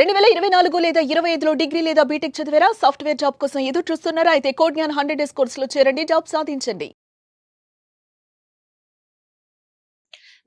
రెండు వేల ఇరవై నాలుగు లేదా ఇరవై ఐదులో డిగ్రీ లేదా బీటెక్ చదివారా? సాఫ్ట్వేర్ జాబ్ కోసం ఎదురు చూస్తున్నారా? అయితే కోడ్ జ్ఞాన్ హండ్రెడ్ డేస్ కోర్సులో చేరండి. జాబ్ సాధించండి.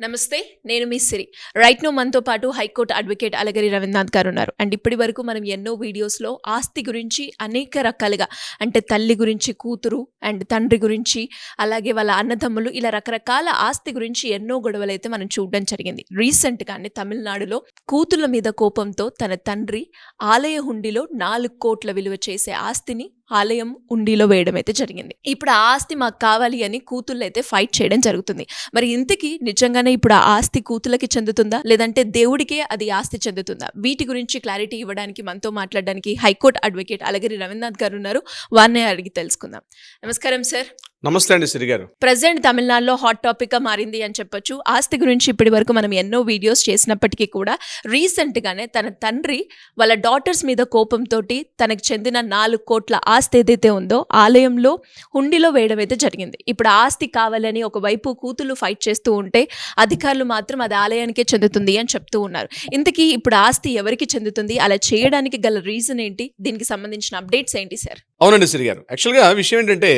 నమస్తే నేను మీ సిరి. రైట్ నో మనతో పాటు హైకోర్టు అడ్వకేట్ అలగరి రవీంద్రనాథ్ గారు ఉన్నారు. అండ్ ఇప్పటి వరకు మనం ఎన్నో వీడియోస్లో ఆస్తి గురించి అనేక రకాలుగా అంటే తల్లి గురించి కూతురు అండ్ తండ్రి గురించి అలాగే వాళ్ళ అన్నదమ్ములు ఇలా రకరకాల ఆస్తి గురించి ఎన్నో గొడవలు అయితే మనం చూడడం జరిగింది. రీసెంట్గానే తమిళనాడులో కూతుళ్ళ మీద కోపంతో తన తండ్రి ఆలయ హుండీలో నాలుగు కోట్ల విలువ చేసే ఆస్తిని ఆలయం ఉండిలో వేయడం అయితే జరిగింది. ఇప్పుడు ఆ ఆస్తి మాకు కావాలి అని కూతుళ్ళు అయితే ఫైట్ చేయడం జరుగుతుంది. మరి ఇంతకీ నిజంగానే ఇప్పుడు ఆ ఆస్తి కూతులకి చెందుతుందా? లేదంటే దేవుడికే అది ఆస్తి చెందుతుందా? వీటి గురించి క్లారిటీ ఇవ్వడానికి మనతో మాట్లాడడానికి హైకోర్టు అడ్వకేట్ అలగిరి రవీంద్రనాథ్ గారు ఉన్నారు. వారినే అడిగి తెలుసుకుందాం. నమస్కారం సార్ నమస్తే అండి సిరి గారు. ప్రజెంట్ తమిళనాడులో హాట్ టాపిక్గా మారింది అని చెప్పొచ్చు. ఆస్తి గురించి ఇప్పటి వరకు మనం ఎన్నో వీడియోస్ చేసినప్పటికీ కూడా రీసెంట్ గానే తన తండ్రి వాళ్ళ డాటర్స్ మీద కోపంతో తనకు చెందిన నాలుగు కోట్ల ఆస్తి ఏదైతే ఉందో ఆలయంలో హుండీలో వేయడం అయితే జరిగింది. ఇప్పుడు ఆస్తి కావాలని ఒకవైపు కూతులు ఫైట్ చేస్తూ ఉంటే అధికారులు మాత్రం అది ఆలయానికే చెందుతుంది అని చెప్తూ ఉన్నారు. ఇంతకీ ఇప్పుడు ఆస్తి ఎవరికి చెందుతుంది? అలా చేయడానికి గల రీజన్ ఏంటి? దీనికి సంబంధించిన అప్డేట్స్ ఏంటి సార్? అవునండి సిరి గారు యాక్చువల్గా విషయం ఏంటంటే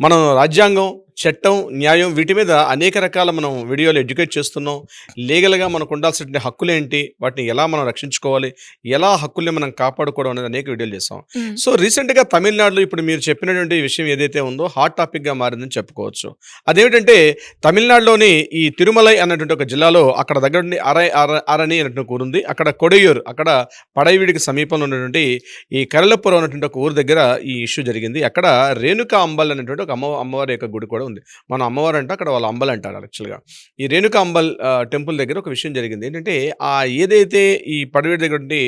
మనం రాజ్యాంగం చట్టం న్యాయం వీటి మీద అనేక రకాల మనం వీడియోలు ఎడ్యుకేట్ చేస్తున్నాం. లీగల్గా మనకు ఉండాల్సిన హక్కులు ఏంటి వాటిని ఎలా మనం రక్షించుకోవాలి? ఎలా హక్కుల్ని మనం కాపాడుకోవడం అనేది అనేక వీడియోలు చేస్తాం సో రీసెంట్గా తమిళనాడులో ఇప్పుడు మీరు చెప్పినటువంటి విషయం ఏదైతే ఉందో హాట్ టాపిక్గా మారిందని చెప్పుకోవచ్చు. అదేమిటంటే తమిళనాడులోని ఈ తిరుమలై అన్నటువంటి ఒక జిల్లాలో అక్కడ దగ్గర నుండి అరై అర- అరణి అన్నటువంటి ఊరు ఉంది అక్కడ కొడయూరు అక్కడ పడైవీడికి సమీపంలో ఉన్నటువంటి ఈ కరళపురం అన్నటువంటి ఒక ఊరు దగ్గర ఈ ఇష్యూ జరిగింది. అక్కడ రేణుకా అంబల్ అనేటువంటి ఒక అమ్మ అమ్మవారి యొక్క గుడి కూడా ఉంది. మన అమ్మవారు అంటే అక్కడ వాళ్ళ అంబల్ అంటారు యాక్చువల్గా. ఈ రేణుక అంబల్ టెంపుల్ దగ్గర ఒక విషయం జరిగింది. ఏంటంటే ఆ ఏదైతే ఈ పడవేడి దగ్గర ఉండి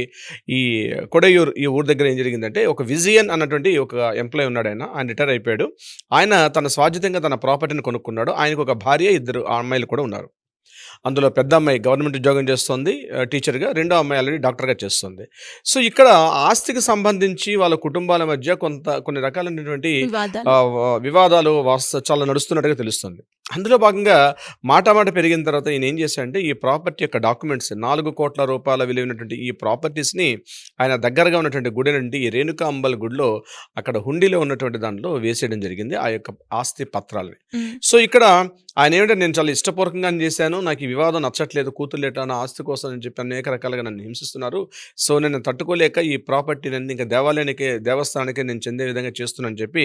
ఈ కొడయూరు ఈ ఊరు దగ్గర ఏం జరిగిందంటే ఒక విజయన్ అన్నటువంటి ఒక ఎంప్లాయ్ ఉన్నాడు ఆయన. ఆయన రిటైర్ అయిపోయాడు. ఆయన తన స్వాధ్యతంగా తన ప్రాపర్టీని కొనుక్కున్నాడు. ఆయనకు ఒక భార్య ఇద్దరు అమ్మాయిలు కూడా ఉన్నారు. అందులో పెద్ద అమ్మాయి గవర్నమెంట్ ఉద్యోగం చేస్తుంది టీచర్గా. రెండో అమ్మాయి ఆల్రెడీ డాక్టర్గా చేస్తుంది. సో ఇక్కడ ఆస్తికి సంబంధించి వాళ్ళ కుటుంబాల మధ్య కొంత కొన్ని రకాలైనటువంటి వివాదాలు. చాలా నడుస్తున్నట్టుగా తెలుస్తుంది. అందులో భాగంగా మాట మాట పెరిగిన తర్వాత ఈయన ఏం చేశాడంటే ఈ ప్రాపర్టీ యొక్క డాక్యుమెంట్స్ నాలుగు కోట్ల రూపాయల విలువైనటువంటి ఈ ప్రాపర్టీస్ని ఆయన దగ్గరగా ఉన్నటువంటి గుడి నుండి ఈ రేణుకా అంబల్ గుడిలో అక్కడ హుండీలో ఉన్నటువంటి దాంట్లో వేసేయడం జరిగింది ఆ యొక్క ఆస్తి పత్రాలని. సో ఇక్కడ ఆయన ఏమిటంటే నేను చాలా ఇష్టపూర్వకంగా చేశాను నాకు ఈ వివాదం నచ్చట్లేదు కూతుర్లేట నా ఆస్తి కోసం అని చెప్పి అనేక రకాలుగా నన్ను హింసిస్తున్నారు. సో నేను తట్టుకోలేక ఈ ప్రాపర్టీని ఇంకా దేవాలయానికి దేవస్థానానికి నేను చెందే విధంగా చేస్తున్నానని చెప్పి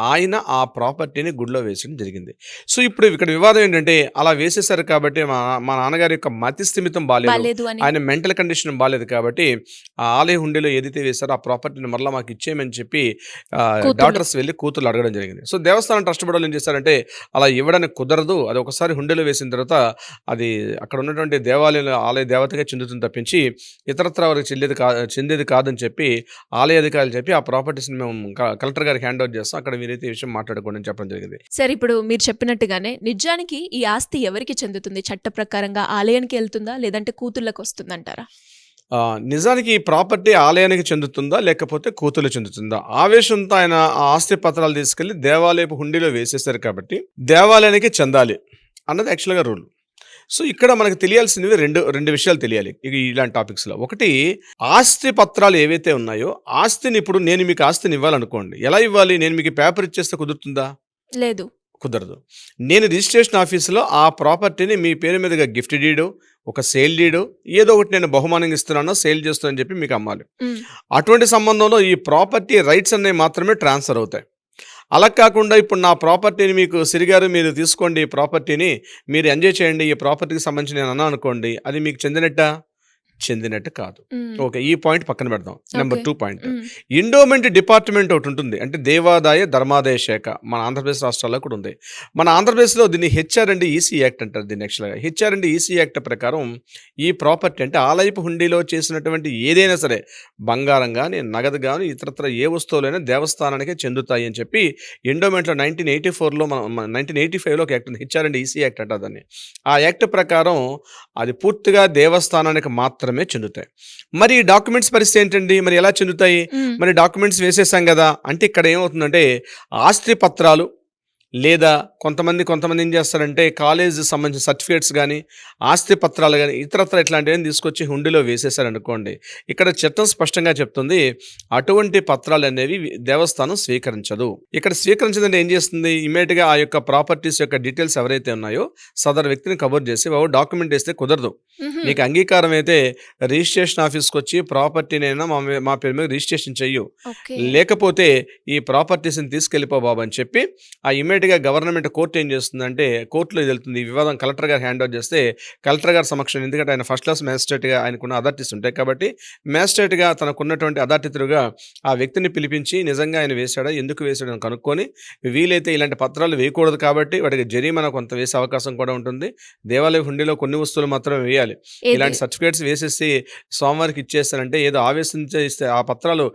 ఆయన ఆ ప్రాపర్టీని గుడిలో వేసడం జరిగింది. సో ఇప్పుడు ఇక్కడ వివాదం ఏంటంటే అలా వేసేశారు కాబట్టి మా మా నాన్నగారి యొక్క మతి స్థిమితం అని. ఆయన మెంటల్ కండిషన్ బాగాలేదు కాబట్టి ఆ ఆలయ హుండీలో ఏదైతే వేశారో ఆ ప్రాపర్టీని మరలా మాకు ఇచ్చేయమని చెప్పి. డాక్టర్స్ వెళ్ళి కూతుర్లు అడగడం జరిగింది. సో దేవస్థానం ట్రస్ట్ బోర్డు ఏం చేశారంటే అలా ఇవ్వడానికి కుదరదు. అది ఒకసారి హుండీలో వేసిన తర్వాత అది అక్కడ ఉన్నటువంటి దేవాలయం ఆలయ దేవతగా చెందుతుంది తప్పించి ఇతరత్ర వారికి చెందేది కా చెందేది కాదని చెప్పి ఆలయ అధికారులు చెప్పి ఆ ప్రాపర్టీస్ని మేము కలెక్టర్ గారికి హ్యాండ్ ఓవర్ చేస్తాం. అక్కడ మీరైతే ఈ విషయం మాట్లాడుకోండి అని చెప్పడం జరిగింది. సరే ఇప్పుడు మీరు చెప్పినట్టుగానే నిజానికి ఈ ఆస్తి ఎవరికి చెందుతుంది? చట్ట ప్రకారంగా ఆలయానికి వెళ్తుందా? లేదంటే కూతుళ్ళకి వస్తుందంటారా? నిజానికి ఈ ప్రాపర్టీ ఆలయానికి చెందుతుందా? లేకపోతే కూతురు చెందుతుందా? ఆవేశంతో ఆయన ఆ ఆస్తి పత్రాలు తీసుకెళ్ళి దేవాలయపు హుండీలో వేసేశారు కాబట్టి దేవాలయానికి చెందాలి అన్నది యాక్చువల్గా రూల్ సో ఇక్కడ మనకు తెలియాల్సినవి రెండు రెండు విషయాలు తెలియాలి ఇక ఇలాంటి టాపిక్స్లో ఒకటి ఆస్తి పత్రాలు ఏవైతే ఉన్నాయో ఆస్తిని ఇప్పుడు నేను మీకు ఆస్తిని ఇవ్వాలనుకోండి. ఎలా ఇవ్వాలి? నేను మీకు పేపర్ ఇచ్చేస్తే కుదురుతుందా? లేదు. కుదరదు. నేను రిజిస్ట్రేషన్ ఆఫీసులో ఆ ప్రాపర్టీని మీ పేరు మీదుగా గిఫ్ట్ డీడు ఒక సేల్ డీడు ఏదో ఒకటి నేను బహుమానంగా ఇస్తున్నానో సేల్ చేస్తున్నానని చెప్పి మీకు అమ్మాలి. మ్మ్. అటువంటి సంబంధంలో ఈ ప్రాపర్టీ రైట్స్ అనేవి మాత్రమే ట్రాన్స్ఫర్ అవుతాయి. అలా కాకుండా ఇప్పుడు నా ప్రాపర్టీని మీకు సిరిగారు మీరు తీసుకోండి ఈ ప్రాపర్టీని మీరు ఎంజాయ్ చేయండి ఈ ప్రాపర్టీకి సంబంధించి నేను అన్నా అనుకోండి అది మీకు చెందినట్ట? చెందినట్టు కాదు. ఓకే ఈ పాయింట్ పక్కన పెడదాం. Number. Two point. Hmm. Endowment department ఒకటి ఉంటుంది. అంటే దేవాదాయ ధర్మాదాయ శాఖ. మన ఆంధ్రప్రదేశ్ రాష్ట్రాల్లో కూడా ఉంది. మన ఆంధ్రప్రదేశ్లో దీన్ని హెచ్ఆర్ అండ్ ఈసీ యాక్ట్ అంటారు దీన్ని యాక్చువల్గా హెచ్ఆర్ అండ్ ఈసీ యాక్ట్ ప్రకారం ఈ ప్రాపర్టీ అంటే ఆలయపు హుండీలో చేసినటువంటి ఏదైనా సరే బంగారం కానీ నగదు కానీ ఇతరత్ర ఏ వస్తువులైనా దేవస్థానానికే చెందుతాయి అని చెప్పి ఎండోమెంట్లో నైన్టీన్ ఎయిటీ ఫోర్లో మన నైన్టీన్ ఎయిటీ ఫైవ్లో ఒక యాక్ట్ ఉంది. హెచ్ఆర్ అండ్ ఈసీ యాక్ట్ అంటారు దాన్ని. ఆ యాక్ట్ ప్రకారం అది పూర్తిగా దేవస్థానానికి మాత్రమే చెందుతాయి. మరి డాక్యుమెంట్స్ పరిస్థితి ఏంటండి? మరి ఎలా చెందుతాయి. మరి డాక్యుమెంట్స్ వేసేసాం కదా? అంటే ఇక్కడ ఏమవుతుందంటే ఆస్తి పత్రాలు లేదా కొంతమంది కొంతమంది ఏం చేస్తారంటే కాలేజ్ సంబంధించిన సర్టిఫికేట్స్ కానీ ఆస్తి పత్రాలు కానీ ఇతరత్ర ఇట్లాంటివన్నీ తీసుకొచ్చి హుండీలో వేసేసారనుకోండి ఇక్కడ చట్టం స్పష్టంగా చెప్తుంది అటువంటి పత్రాలు అనేవి దేవస్థానం స్వీకరించదు. ఇక్కడ స్వీకరించదంటే ఏం చేస్తుంది? ఇమీడియట్గా ఆ యొక్క ప్రాపర్టీస్ యొక్క డీటెయిల్స్ ఎవరైతే ఉన్నాయో సదరు వ్యక్తిని కవర్ చేసి బాబు డాక్యుమెంట్ వేస్తే కుదరదు. మ్హూ. నీకు అంగీకారం అయితే రిజిస్ట్రేషన్ ఆఫీస్కి వచ్చి ప్రాపర్టీనైనా మా మీ- మా పేరు మీద రిజిస్ట్రేషన్ చెయ్యు. లేకపోతే ఈ ప్రాపర్టీస్ని తీసుకెళ్ళిపో బాబు అని చెప్పి ఆ ఇమీడియట్గా గవర్నమెంట్ కోర్టు ఏం చేస్తుందంటే కోర్టులో ఇది వెళ్తుంది. ఈ వివాదం కలెక్టర్ గారు హ్యాండ్ ఓవర్ చేస్తే కలెక్టర్ గారి సమక్షం ఎందుకంటే ఆయన ఫస్ట్ క్లాస్ మ్యాజిస్ట్రేట్గా ఆయనకున్న అథారిటీస్ ఉంటాయి కాబట్టి మ్యాజిస్ట్రేట్గా తనకున్నటువంటి అథారిటీగా ఆ వ్యక్తిని పిలిపించి నిజంగా ఆయన వేశాడా ఎందుకు వేశాడని కనుక్కొని వీలైతే ఇలాంటి పత్రాలు వేయకూడదు కాబట్టి వాటికి జరిమానా కొంత వేసే అవకాశం కూడా ఉంటుంది. దేవాలయ హుండీలో కొన్ని వస్తువులు మాత్రమే వేయాలి? ఇలాంటి సర్టిఫికేట్స్ వేసేసి స్వామివారికి ఇచ్చేస్తారంటే ఏదో ఆవేశించే ఇస్తే ఆ పత్రాలు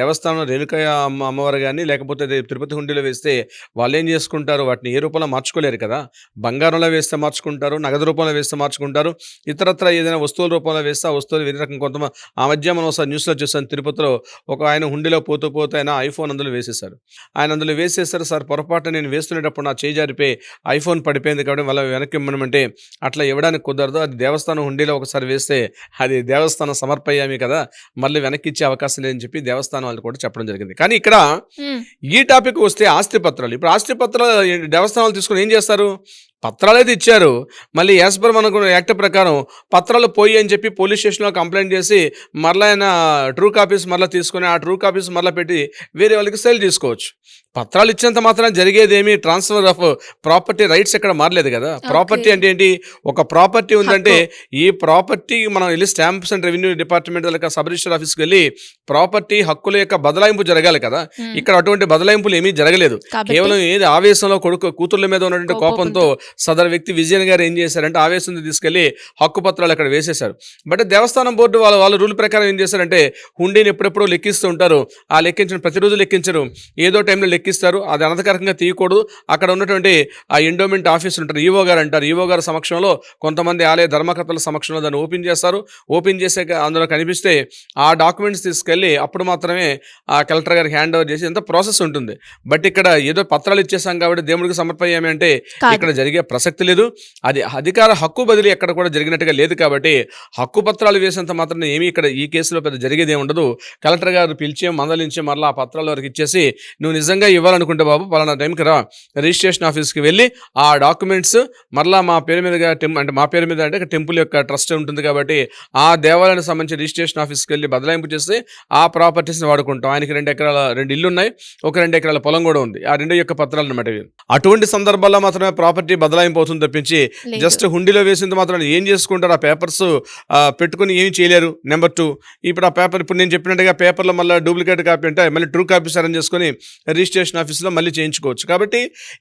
దేవస్థానం రేణుకయ్య అమ్మ అమ్మవారు కానీ లేకపోతే తిరుపతి హుండీలో వేస్తే వాళ్ళు ఏం చేసుకుంటారు వాటిని ఏ రూపంలో మార్చుకోలేరు కదా. బంగారంలో వేస్తే మార్చుకుంటారు నగదు రూపంలో వేస్తే మార్చుకుంటారు ఇతరత్ర ఏదైనా వస్తువుల రూపంలో వేస్తే ఆ వస్తువులు వేరే రకం. కొంత ఆ మధ్య మనం ఒకసారి న్యూస్లో చూసాను తిరుపతిలో ఒక ఆయన హుండీలో పోతూ పోతూ ఆయన ఐఫోన్ అందులో వేసేశారు. ఆయన అందులో వేసేసారు సార్ పొరపాటు నేను వేస్తున్నప్పుడు నా చేయి జారిపోయి ఐఫోన్ పడిపోయింది కాబట్టి వాళ్ళ వెనక్కి ఇమ్మనమంటే అట్లా ఇవ్వడానికి కుదరదు. అది దేవస్థానం హుండీలో ఒకసారి వేస్తే అది దేవస్థానం సమర్పయ్యామి కదా మళ్ళీ వెనక్కి ఇచ్చే అవకాశం లేదని చెప్పి దేవస్థానం వాళ్ళు కూడా చెప్పడం జరిగింది. కానీ ఇక్కడ. ఈ టాపిక్ వస్తే ఆస్తి పత్రాలు. ఇప్పుడు ఆస్తి పత్రాలు ఏ- దేవస్థానాలు తీసుకుని ఏం చేస్తారు? పత్రాలు అయితే ఇచ్చారు. మళ్ళీ యాజ్ పర్ మనకు యాక్ట్ ప్రకారం పత్రాలు పోయి అని చెప్పి పోలీస్ స్టేషన్లో కంప్లైంట్ చేసి మరలా ఆయన ట్రూ కాపీస్ మరలా తీసుకొని ఆ ట్రూ కాపీస్ మరలా పెట్టి వేరే వాళ్ళకి సేల్ చేసుకోవచ్చు పత్రాలు ఇచ్చేంత మాత్రం జరిగేది ఏమి ట్రాన్స్ఫర్ ఆఫ్ ప్రాపర్టీ రైట్స్ ఎక్కడ మారలేదు కదా? ప్రాపర్టీ అంటే ఏంటి? ఒక ప్రాపర్టీ ఉందంటే ఈ ప్రాపర్టీ మనం వెళ్ళి స్టాంప్స్ అండ్ రెవెన్యూ డిపార్ట్మెంట్ వాళ్ళకి సబ్ రిజిస్టర్ ఆఫీస్కి వెళ్ళి ప్రాపర్టీ హక్కుల యొక్క బదలాయింపు జరగాలి కదా. ఇక్కడ అటువంటి బదలాయింపులు ఏమీ జరగలేదు. కేవలం ఏది ఆవేశంలో కొడుకు కూతుర్ల మీద ఉన్నటువంటి కోపంతో. సదరు వ్యక్తి విజయన్ గారు ఏం చేశారంటే ఆవేశంతో తీసుకెళ్ళి హక్కు పత్రాలు అక్కడ వేసేశారు. బట్ దేవస్థానం బోర్డు వాళ్ళ వాళ్ళ రూల్ ప్రకారం ఏం చేశారంటే హుండీని ఎప్పుడెప్పుడో లెక్కిస్తూ ఉంటారు. ఆ లెక్కించిన ప్రతిరోజు లెక్కించరు. ఏదో టైంలో లెక్కిస్తారు. అది అనధికారికంగా తీయకూడదు. అక్కడ ఉన్నటువంటి ఆ ఎండోమెంట్ ఆఫీసర్ ఉంటారు. ఈవో గారు అంటారు. ఈవో గారి సమక్షంలో కొంతమంది ఆలయ ధర్మకర్తల సమక్షంలో దాన్ని ఓపెన్ చేస్తారు. ఓపెన్ చేసాక అందులో కనిపిస్తే ఆ డాక్యుమెంట్స్ తీసుకెళ్ళి అప్పుడు మాత్రమే ఆ కలెక్టర్ గారికి హ్యాండ్ ఓవర్ చేసి ఎంత ప్రాసెస్ ఉంటుంది. బట్ ఇక్కడ ఏదో పత్రాలు ఇచ్చేసాం కాబట్టి దేవుడికి సమర్పయ్యామి అంటే. ఇక్కడ జరిగే ప్రసక్తి లేదు. అది అధికార హక్కు బదిలీ ఎక్కడ కూడా జరిగినట్టుగా లేదు కాబట్టి హక్కు పత్రాలు వేసినంత మాత్రం ఏమీ ఇక్కడ ఈ కేసులో పెద్ద జరిగేది ఉండదు. కలెక్టర్ గారు పిలిచి మందలించి మరలా ఆ పత్రాల వరకు ఇచ్చేసి నువ్వు నిజంగా ఇవ్వాలనుకుంటే బాబు పలానా టైంకి రా. రిజిస్ట్రేషన్ ఆఫీస్కి వెళ్ళి ఆ డాక్యుమెంట్స్ మరలా మా పేరు మీదుగా టెం అంటే మా పేరు మీద అంటే టెంపుల్ యొక్క ట్రస్ట్ ఉంటుంది కాబట్టి ఆ దేవాలయానికి సంబంధించి రిజిస్ట్రేషన్ ఆఫీస్కి వెళ్ళి బదలాయింపు చేస్తే ఆ ప్రాపర్టీస్ని వాడుకుంటాం. ఆయనకి రెండు ఎకరాల రెండు ఇల్లు ఉన్నాయి ఒక రెండు ఎకరాల పొలం కూడా ఉంది. ఆ రెండు యొక్క పత్రాలు అనమాట అటువంటి సందర్భాల్లో మాత్రమే ప్రాపర్టీ బదలాయింపు అవుతుంది తప్పించి. జస్ట్ హుండీలో వేసింది మాత్రం ఏం చేసుకుంటారు? ఆ పేపర్స్ పెట్టుకుని ఏమి చేయలేరు. నెంబర్ టూ ఇప్పుడు ఆ పేపర్ ఇప్పుడు నేను చెప్పినట్టుగా పేపర్లో మళ్ళీ డూప్లికేట్ కాపీ అంటే మళ్ళీ ట్రూ కాపీస్ అరేంజ్ చేసుకొని రిజిస్ట్రేషన్ ఆఫీస్లో మళ్ళీ చేయించుకోవచ్చు. కాబట్టి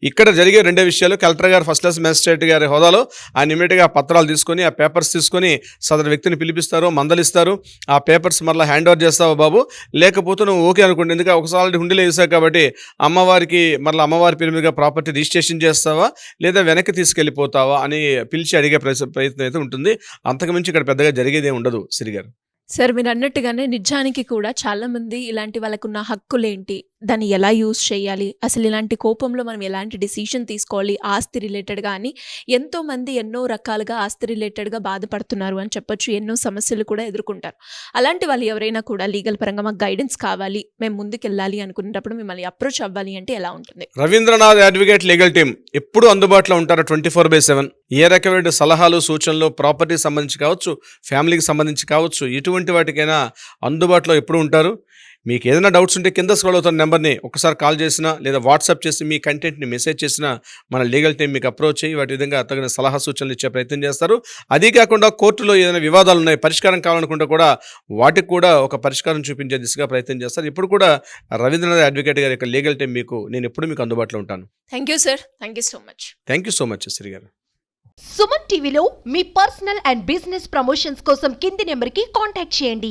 ఇక్కడ జరిగే రెండే విషయాలు కలెక్టర్ గారు ఫస్ట్ క్లాస్ మ్యాజిస్ట్రేట్ గారి హోదాలో ఆయన ఇమీడియట్గా పత్రాలు తీసుకొని ఆ పేపర్స్ తీసుకొని సదరు వ్యక్తిని పిలిపిస్తారు మందలిస్తారు. ఆ పేపర్స్ మళ్ళీ హ్యాండ్ ఓవర్ చేస్తావా బాబు? లేకపోతే నువ్వు ఓకే అనుకోండి ఎందుకంటే ఒకసారి హుండీలో వేసావు కాబట్టి అమ్మవారికి మళ్ళీ అమ్మవారి పేరు మీదుగా ప్రాపర్టీ రిజిస్ట్రేషన్ చేస్తావా? లేదా వెనక్కి తీసుకెళ్ళిపోతావా అని పిలిచి అడిగే ప్రయత్న- ప్రయత్నం అయితే ఉంటుంది. అంతకుమించి ఇక్కడ పెద్దగా జరిగేదే ఉండదు సిరిగారు. సార్ మీరు అన్నట్టుగానే నిజానికి కూడా చాలామంది ఇలాంటి వాళ్ళకున్న హక్కులేంటి? దాన్ని ఎలా యూజ్ చేయాలి? అసలు ఇలాంటి కోపంలో మనం ఎలాంటి డిసిషన్ తీసుకోవాలి? ఆస్తి రిలేటెడ్గా అని ఎంతోమంది ఎన్నో రకాలుగా ఆస్తి రిలేటెడ్గా బాధపడుతున్నారు అని చెప్పొచ్చు. ఎన్నో సమస్యలు కూడా ఎదుర్కొంటారు. అలాంటి వాళ్ళు ఎవరైనా కూడా లీగల్ పరంగా మాకు గైడెన్స్ కావాలి మేము ముందుకు వెళ్ళాలి అనుకునేటప్పుడు మిమ్మల్ని అప్రోచ్ అవ్వాలి అంటే ఎలా ఉంటుంది? రవీంద్రనాథ్ అడ్వకేట్ లీగల్ టీం ఎప్పుడు అందుబాటులో ఉంటారు? ట్వంటీ ఫోర్ బై సెవెన్ ఏ రకమైన సలహాలు సూచనలు ప్రాపర్టీ సంబంధించి కావచ్చు ఫ్యామిలీకి సంబంధించి కావచ్చు ఎటువంటి వాటికైనా అందుబాటులో ఎప్పుడు ఉంటారు? మీకు ఏదైనా డౌట్స్ ఉంటే కింద స్క్రోల్ అవుతున్న నెంబర్ని ఒకసారి కాల్ చేసినా లేదా వాట్సాప్ చేసి మీ కంటెంట్ని మెసేజ్ చేసినా మన లీగల్ టీం మీకు అప్రోచ్ అయ్యి వాటి విధంగా తగిన సలహా సూచనలు ఇచ్చే ప్రయత్నం చేస్తారు. అదే కాకుండా కోర్టులో ఏదైనా వివాదాలు ఉన్నాయి పరిష్కారం కావాలనుకుంటే కూడా వాటికి కూడా ఒక పరిష్కారం చూపించే దిశగా ప్రయత్నం చేస్తారు. ఇప్పుడు కూడా రవీంద్రనాథ్ అడ్వకేట్ గారి యొక్క లీగల్ టీం మీకు నేను ఎప్పుడు మీకు అందుబాటులో ఉంటాను. Thank you sir thank you so much thank you so much Shri గారు. సుమన్ టీవీలో మీ పర్సనల్ అండ్ బిజినెస్ ప్రమోషన్స్ కోసం కింది నెంబర్కి కాంటాక్ట్ చేయండి.